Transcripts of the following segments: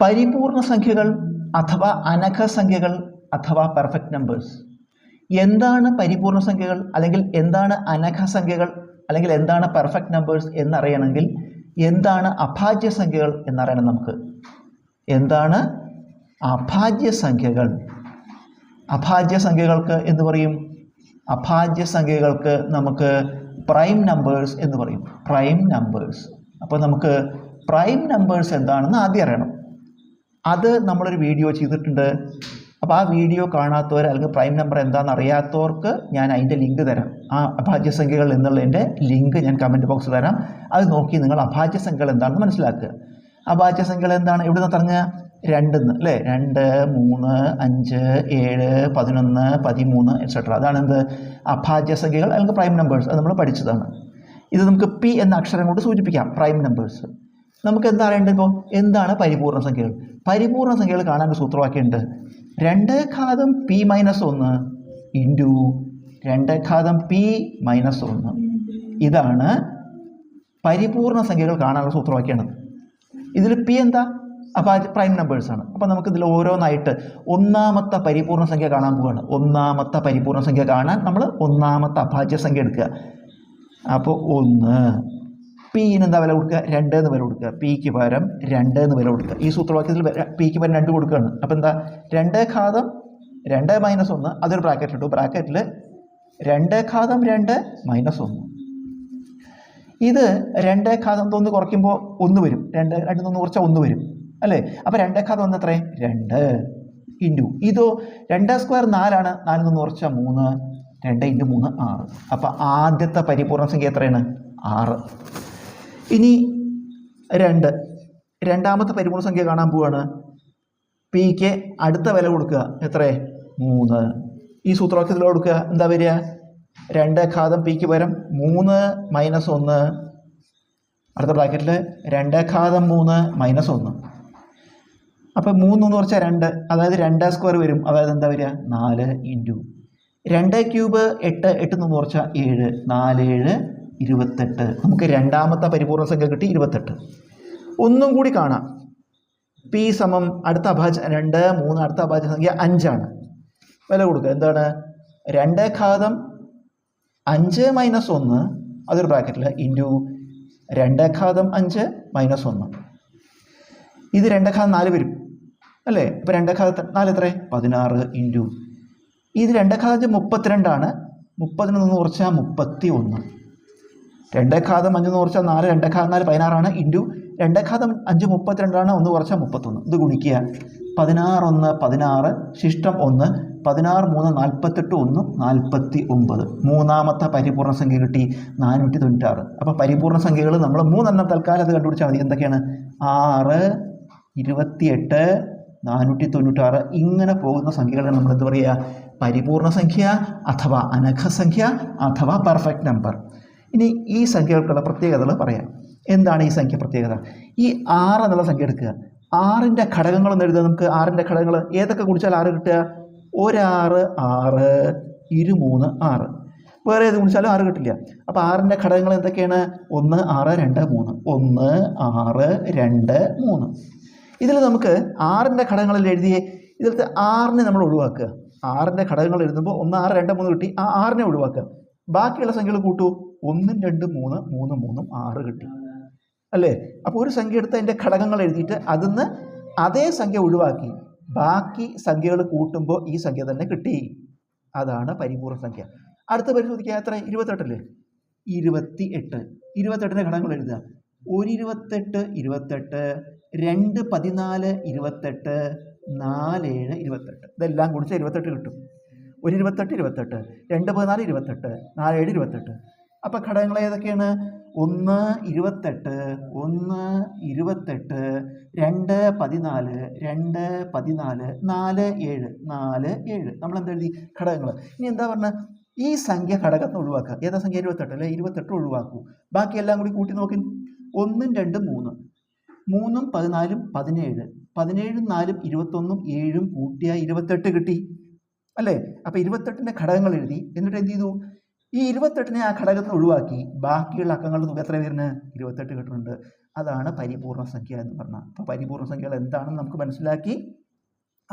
പരിപൂർണ സംഖ്യകൾ അഥവാ അനഘ സംഖ്യകൾ അഥവാ പെർഫെക്റ്റ് നമ്പേഴ്സ് എന്താണ് പരിപൂർണ സംഖ്യകൾ അല്ലെങ്കിൽ എന്താണ് അനഘ സംഖ്യകൾ അല്ലെങ്കിൽ എന്താണ് പെർഫെക്റ്റ് നമ്പേഴ്സ് എന്നറിയണമെങ്കിൽ എന്താണ് അഭാജ്യ സംഖ്യകൾ എന്നറിയണം നമുക്ക്. എന്താണ് അഭാജ്യ സംഖ്യകൾ? അഭാജ്യ സംഖ്യകൾക്ക് എന്ന് പറയും? അഭാജ്യ സംഖ്യകൾക്ക് നമുക്ക് പ്രൈം നമ്പേഴ്സ് എന്ന് പറയും. പ്രൈം നമ്പേഴ്സ് അപ്പോൾ നമുക്ക് പ്രൈം നമ്പേഴ്സ് എന്താണെന്ന് ആദ്യം അറിയണം. അത് നമ്മളൊരു വീഡിയോ ചെയ്തിട്ടുണ്ട്. അപ്പോൾ ആ വീഡിയോ കാണാത്തവർ അല്ലെങ്കിൽ പ്രൈം നമ്പർ എന്താണെന്ന് അറിയാത്തവർക്ക് ഞാൻ അതിന്റെ ലിങ്ക് തരാം. ആ അഭാജ്യ സംഖ്യകൾ എന്നുള്ളതിന്റെ ലിങ്ക് ഞാൻ കമന്റ് ബോക്സ് തരാം. അത് നോക്കി നിങ്ങൾ അഭാജ്യസംഖ്യകൾ എന്താണെന്ന് മനസ്സിലാക്കുക. അഭാജ്യസംഖ്യകൾ എന്താണ്? ഇവിടെ നിന്ന് തുടങ്ങുക? രണ്ടെന്ന് അല്ലേ? രണ്ട് മൂന്ന് അഞ്ച് ഏഴ് പതിനൊന്ന് പതിമൂന്ന് എക്സെട്ര അതാണ് എന്ത്? അഭാജ്യസംഖ്യകൾ അല്ലെങ്കിൽ പ്രൈം നമ്പേഴ്സ് അത് നമ്മൾ പഠിച്ചതാണ്. ഇത് നമുക്ക് പി എന്ന അക്ഷരം കൊണ്ട് സൂചിപ്പിക്കാം. പ്രൈം നമ്പേഴ്സ് നമുക്ക് എന്താ അറിയേണ്ടത് ഇപ്പോൾ എന്താണ് പരിപൂർണ സംഖ്യകൾ? പരിപൂർണ സംഖ്യകൾ കാണാൻ ഒരു സൂത്രവാക്യമുണ്ട്. രണ്ട് ഘാതം പി മൈനസ് ഒന്ന് ഇന്റു രണ്ട് ഘാതം പി മൈനസ് ഒന്ന്. ഇതാണ് പരിപൂർണ സംഖ്യകൾ കാണാനുള്ള സൂത്രവാക്യമാണ് ഇതിൽ പി എന്താ? അപ്പോൾ പ്രൈം നമ്പേഴ്സാണ് അപ്പോൾ നമുക്ക് ഇതിൽ ഓരോന്നായിട്ട് ഒന്നാമത്തെ പരിപൂർണ സംഖ്യ കാണാൻ പോവുകയാണ് ഒന്നാമത്തെ പരിപൂർണ സംഖ്യ കാണാൻ നമ്മൾ ഒന്നാമത്തെ അഭാജ്യ സംഖ്യ എടുക്കുക. അപ്പോൾ ഒന്ന്. പിന് എന്താ വില കൊടുക്കുക? രണ്ട് എന്ന് വില കൊടുക്കുക. പിക്ക് പകരം രണ്ട് എന്ന് വില കൊടുക്കുക. ഈ സൂത്രവാക്യത്തിൽ പിക്ക് പകരം രണ്ട് കൊടുക്കുകയാണ്. അപ്പോൾ എന്താ? രണ്ട് ഘാതം രണ്ട് മൈനസ് ഒന്ന് അതൊരു ബ്രാക്കറ്റ് ഇട്ടു. ബ്രാക്കറ്റിൽ രണ്ട് ഘാതം രണ്ട് മൈനസ് ഒന്ന്. ഇത് രണ്ട് ഘാതം ഒന്ന് കുറയ്ക്കുമ്പോൾ ഒന്ന് വരും. രണ്ട് രണ്ട് നിന്ന് കുറച്ചാൽ ഒന്ന് വരും. അല്ലേ? അപ്പോൾ രണ്ട് ഘാതം ഒന്ന് എത്രയും? രണ്ട് ഇന്റു ഇതോ രണ്ട് സ്ക്വയർ നാലാണ്. നാലിൽ നിന്ന് കുറച്ചാൽ മൂന്ന്. രണ്ട് ഇന്റു മൂന്ന് ആറ്. അപ്പോൾ ആദ്യത്തെ പരിപൂർണ സംഖ്യ എത്രയാണ്? ആറ്. ഇനി രണ്ട്. രണ്ടാമത്തെ പരിപൂർണ സംഖ്യ കാണാൻ പോവാണ്. പിക്ക് അടുത്ത വില കൊടുക്കുക. എത്ര? മൂന്ന്. ഈ സൂത്രവാക്യത്തിൽ കൊടുക്കുക. എന്താ വരിക? രണ്ട് ഘാതം പിക്ക് പകരം മൂന്ന് മൈനസ് ഒന്ന്. അടുത്ത ബ്രാക്കറ്റിൽ രണ്ട് ഘാതം മൂന്ന് മൈനസ് ഒന്ന്. അപ്പോൾ മൂന്ന് എന്ന് പറഞ്ഞാൽ രണ്ട്. അതായത് രണ്ട് സ്ക്വയർ വരും. അതായത് എന്താ വരിക? നാല് ഇന്റു. രണ്ട് ക്യൂബ് എട്ട് എട്ട് എന്ന് പറഞ്ഞാൽ ഏഴ്. നാല് ഏഴ് ഇരുപത്തെട്ട്. നമുക്ക് രണ്ടാമത്തെ പരിപൂർണ സംഖ്യ കിട്ടി ഇരുപത്തെട്ട്. ഒന്നും കൂടി കാണാം. പി സമം അടുത്ത അഭാജ്യ രണ്ട് മൂന്ന് അടുത്ത അഭാജ്യ സംഖ്യ അഞ്ചാണ്. വില കൊടുക്കുക. എന്താണ്? രണ്ട് ഘാതം അഞ്ച് മൈനസ് ഒന്ന് അതൊരു ബ്രാക്കറ്റിൽ ഇന്റു രണ്ട് ഘാതം അഞ്ച് മൈനസ് ഒന്ന്. ഇത് രണ്ട് ഘാതം നാല് വരും. അല്ലേ? ഇപ്പോൾ രണ്ട് ഘാതം നാല് എത്ര പതിനാറ് ഇന്റു ഇത് രണ്ട് ഘാതം മുപ്പത്തിരണ്ടാണ്. മുപ്പതിന് നിന്ന് കുറച്ചാൽ മുപ്പത്തി ഒന്ന് രണ്ട് ഘാതം അഞ്ച് എന്ന് കുറച്ചാൽ നാല് രണ്ടേ ഘാതം നാല് പതിനാറാണ് ഇന്റു രണ്ടേ ഘാതം അഞ്ച് മുപ്പത്തിരണ്ടാണ് ഒന്ന് കുറച്ചാൽ മുപ്പത്തൊന്ന്. ഇത് ഗുണിക്കുക. പതിനാറൊന്ന് പതിനാറ് ശിഷ്ടം ഒന്ന് പതിനാറ് മൂന്ന് നാൽപ്പത്തെട്ട് ഒന്ന് നാൽപ്പത്തി ഒമ്പത് മൂന്നാമത്തെ പരിപൂർണ സംഖ്യ കിട്ടി നാനൂറ്റി തൊണ്ണൂറ്റാറ് അപ്പോൾ പരിപൂർണ സംഖ്യകൾ നമ്മൾ മൂന്നെണ്ണം തൽക്കാലം അത് കണ്ടുപിടിച്ചാൽ മതി. എന്തൊക്കെയാണ്? ആറ് ഇരുപത്തിയെട്ട് നാനൂറ്റി തൊണ്ണൂറ്റാറ് ഇങ്ങനെ പോകുന്ന സംഖ്യകളെ നമ്മൾ എന്താ പറയുക? പരിപൂർണ സംഖ്യ അഥവാ അനഘസംഖ്യ അഥവാ പെർഫെക്റ്റ് നമ്പർ ഇനി ഈ സംഖ്യകൾക്കുള്ള പ്രത്യേകതകൾ പറയാം. എന്താണ് ഈ സംഖ്യ പ്രത്യേകത? ഈ ആറ് എന്നുള്ള സംഖ്യ എടുക്കുക. ആറിന്റെ ഘടകങ്ങൾ എന്ന് എഴുതുക നമുക്ക്. ആറിന്റെ ഘടകങ്ങൾ ഏതൊക്കെ കുടിച്ചാൽ ആറ് കിട്ടുക? ഒരാറ് ആറ് ഇരുമൂന്ന് ആറ്. വേറെ ഏത് കുടിച്ചാലും ആറ് കിട്ടില്ല. അപ്പോൾ ആറിന്റെ ഘടകങ്ങൾ എന്തൊക്കെയാണ്? ഒന്ന് ആറ് രണ്ട് മൂന്ന്. ഒന്ന് ആറ് രണ്ട് മൂന്ന്. ഇതിൽ നമുക്ക് ആറിന്റെ ഘടകങ്ങളിൽ എഴുതിയേ? ഇതിലത്തെ ആറിനെ നമ്മൾ ഒഴിവാക്കുക. ആറിന്റെ ഘടകങ്ങൾ എഴുതുമ്പോൾ ഒന്ന് ആറ് രണ്ട് മൂന്ന് കിട്ടി. ആ ആറിനെ ഒഴിവാക്കുക. ബാക്കിയുള്ള സംഖ്യകൾ കൂട്ടൂ. ഒന്നും രണ്ടും മൂന്ന് മൂന്ന് മൂന്നും ആറ് കിട്ടി. അല്ലേ? അപ്പോൾ ഒരു സംഖ്യ എടുത്ത് അതിന്റെ ഘടകങ്ങൾ എഴുതിയിട്ട് അതിൽ നിന്ന് അതേ സംഖ്യ ഒഴിവാക്കി. ബാക്കി സംഖ്യകൾ കൂട്ടുമ്പോൾ ഈ സംഖ്യ തന്നെ കിട്ടി. അതാണ് പരിപൂർണ സംഖ്യ. അടുത്ത പരിശോധിക്കുക. എത്ര? ഇരുപത്തെട്ടല്ലേ ഇരുപത്തി എട്ട് ഇരുപത്തെട്ടിന്റെ ഘടകങ്ങൾ എഴുതുക. ഒരു ഇരുപത്തെട്ട് ഇരുപത്തെട്ട്. രണ്ട് പതിനാല് ഇരുപത്തെട്ട്. നാലേഴ് ഇരുപത്തെട്ട്. ഇതെല്ലാം കുടിച്ച് ഇരുപത്തെട്ട് കിട്ടും. ഒരു ഇരുപത്തെട്ട് ഇരുപത്തെട്ട് രണ്ട് പതിനാല് ഇരുപത്തെട്ട് നാല് ഏഴ് ഇരുപത്തെട്ട്. അപ്പോൾ ഘടകങ്ങൾ ഏതൊക്കെയാണ്? ഒന്ന് ഇരുപത്തെട്ട് ഒന്ന് ഇരുപത്തെട്ട് രണ്ട് പതിനാല് രണ്ട് പതിനാല് നാല് ഏഴ് നാല് ഏഴ്. നമ്മൾ എന്താ എഴുതി ഘടകങ്ങൾ. ഇനി എന്താ പറഞ്ഞത് ഈ സംഖ്യ ഘടകത്തിന് ഒഴിവാക്കുക. ഏതാ സംഖ്യ? ഇരുപത്തെട്ട് അല്ലെ? ഇരുപത്തെട്ട് ഒഴിവാക്കൂ. ബാക്കി എല്ലാം കൂടി കൂട്ടി നോക്കി. ഒന്നും രണ്ടും മൂന്ന്. മൂന്നും പതിനാലും പതിനേഴ്. പതിനേഴും നാലും ഇരുപത്തൊന്നും ഏഴും കൂട്ടിയാൽ ഇരുപത്തെട്ട് കിട്ടി. അല്ലേ? അപ്പോൾ ഇരുപത്തെട്ടിന്റെ ഘടകങ്ങൾ എഴുതി. എന്നിട്ട് എന്ത് ചെയ്തു? ഈ ഇരുപത്തെട്ടിനെ ആ ഘടകത്തിന് ഒഴിവാക്കി. ബാക്കിയുള്ള അക്കങ്ങളുടെ തുക എത്ര വരുന്നത്? ഇരുപത്തെട്ട് കിട്ടുന്നുണ്ട്. അതാണ് പരിപൂർണ സംഖ്യ എന്ന് പറഞ്ഞാൽ അപ്പോൾ പരിപൂർണ സംഖ്യകൾ എന്താണെന്ന് നമുക്ക് മനസ്സിലാക്കി.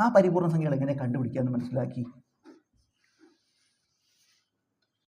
ആ പരിപൂർണ സംഖ്യകൾ എങ്ങനെ കണ്ടുപിടിക്കാമെന്ന് മനസ്സിലാക്കി.